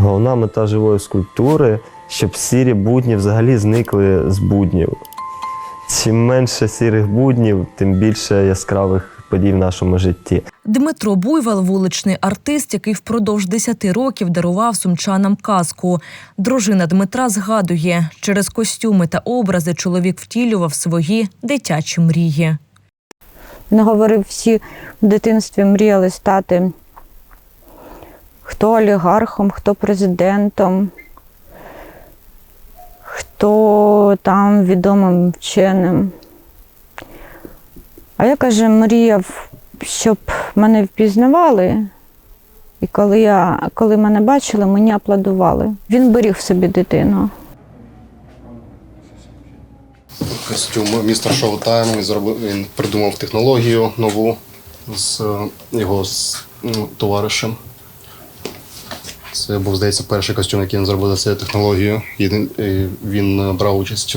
Головна мета живої скульптури, щоб сірі будні взагалі зникли з буднів. Чим менше сірих буднів, тим більше яскравих подій в нашому житті. Дмитро Буйвол вуличний артист, який впродовж 10 років дарував сумчанам казку. Дружина Дмитра згадує, через костюми та образи чоловік втілював свої дитячі мрії. Він говорив, всі в дитинстві мріяли стати хто олігархом, хто президентом, хто там відомим вченим. А я каже, мріяв, щоб мене впізнавали. І коли, я, коли мене бачили, мені аплодували. Він беріг собі дитину. костюм містер. Він зробив він придумав технологію нову з е, його з, ну, товаришем. Це був, здається, перший костюм, який він зробив за цією технологією. І Він е, брав участь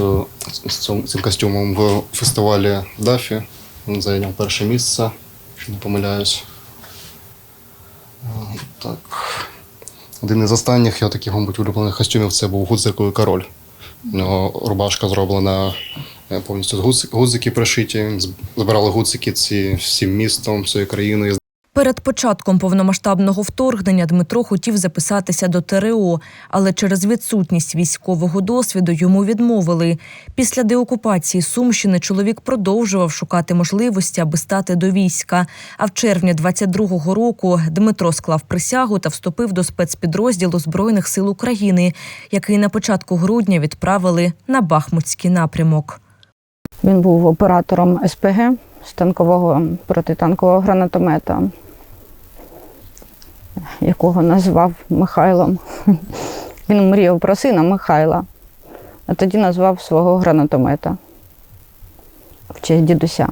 з цим, костюмом в фестивалі Дафі. Він зайняв перше місце, якщо не помиляюсь. Е, Так. Один із останніх його таких, мабуть, улюблених костюмів це був гудзиковий король. У нього рубашка зроблена е, повністю з гудзик- гудзики пришиті. Збирали гудзики ці всім містом, всією країною. Перед початком повномасштабного вторгнення Дмитро хотів записатися до ТРО, але через відсутність військового досвіду йому відмовили. Після деокупації Сумщини чоловік продовжував шукати можливості, аби стати до війська. А в червні 22-го року Дмитро склав присягу та вступив до спецпідрозділу Збройних сил України, який на початку грудня відправили на Бахмутський напрямок. Він був оператором СПГ станкового протитанкового гранатомета, якого назвав Михайлом. Він мріяв про сина Михайла, а тоді назвав свого гранатомета в честь дідуся.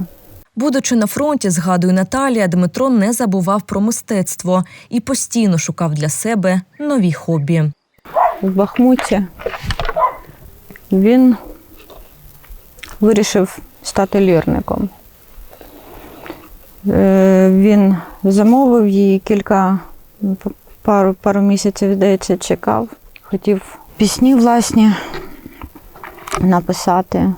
Будучи на фронті, згадує Наталія, Дмитро не забував про мистецтво і постійно шукав для себе нові хобі. в Бахмуті він вирішив стати лірником. Е, Він замовив її кілька пару, пару місяців, здається, чекав. Хотів пісні власні написати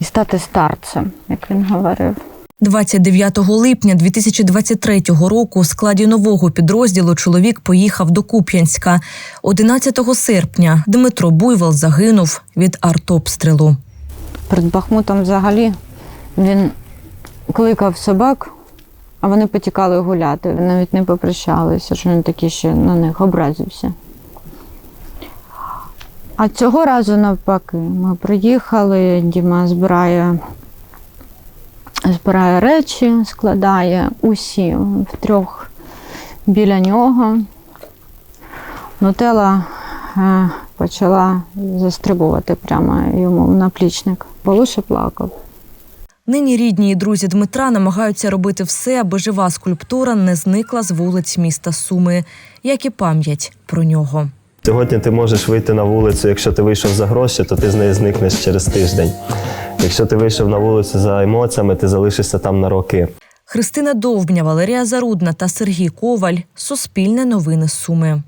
і стати старцем, як він говорив. 29 липня 2023 року у складі нового підрозділу чоловік поїхав до Куп'янська. 11 серпня Дмитро Буйвол загинув від артобстрілу. Перед Бахмутом взагалі він кликав собак, а вони потікали гуляти. Навіть не попрощалися, що він такий ще на них образився. А цього разу навпаки, ми приїхали, Діма збирає, збирає речі, складає усі втрьох біля нього. Нутела е, почала застрибувати прямо йому в наплічник. Полуше плакав. Нині рідні і друзі Дмитра намагаються робити все, аби жива скульптура не зникла з вулиць міста Суми, як і пам'ять про нього. Сьогодні ти можеш вийти на вулицю, якщо ти вийшов за гроші, то ти з неї зникнеш через тиждень. Якщо ти вийшов на вулицю за емоціями, ти залишишся там на роки. Христина Довбня, Валерія Зарудна та Сергій Коваль. Суспільне новини Суми.